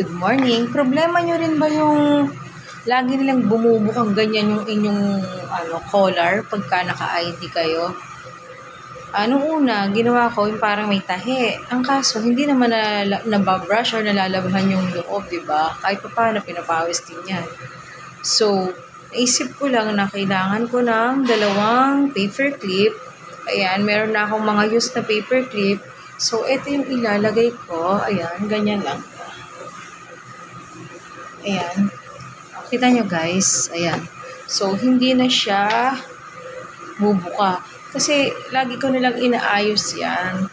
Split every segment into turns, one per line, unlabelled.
good morning. Problema nyo rin ba yung lagi nilang bumubukang ganyan yung inyong ano, collar pagka naka-ID kayo? Anong una, ginawa ko yung parang may tahi. Ang kaso, hindi naman na, nababrush or nalalabahan yung loob, di ba? Kahit pa paano, pinapawis din yan. So, naisip ko lang na kailangan ko ng dalawang paper clip. Ayan, meron na akong mga used na paper clip. So, ito yung ilalagay ko. Ayan, ganyan lang. Ayan. Kita nyo guys. Ayan. So, hindi na siya bubuka. Kasi, lagi ko nilang inaayos yan.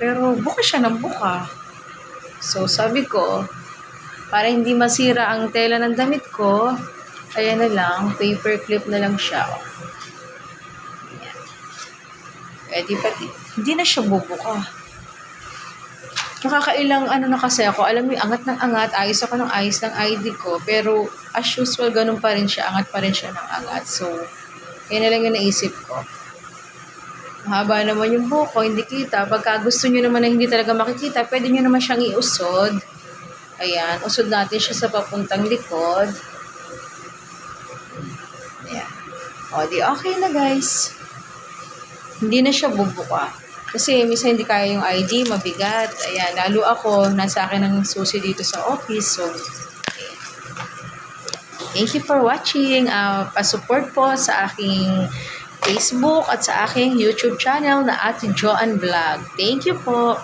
Pero, buka siya ng buka. So, sabi ko, para hindi masira ang tela ng damit ko, ayan na lang, paper clip na lang siya. Ayan. Di pati, hindi na siya bubuka. Nakakailang ano na kasi ako, alam mo, angat ng angat, ayos ako ng ayos ng ID ko, pero as usual, ganun pa rin siya, angat pa rin siya ng angat. So, yan na lang yung naisip ko. Mahaba naman yung buko, hindi kita. Pagka gusto nyo naman na hindi talaga makikita, pwede nyo naman siyang iusod. Ayan, usod natin siya sa papuntang likod. Ayan. O, di okay na guys. Hindi na siya bubuka. Kasi minsan hindi kaya yung ID, mabigat. Ayan, lalo ako, nasa akin ang susi dito sa office. So, thank you for watching. Uh, pa-support po sa aking Facebook at sa aking YouTube channel na Ate Joanne Vlog. Thank you po.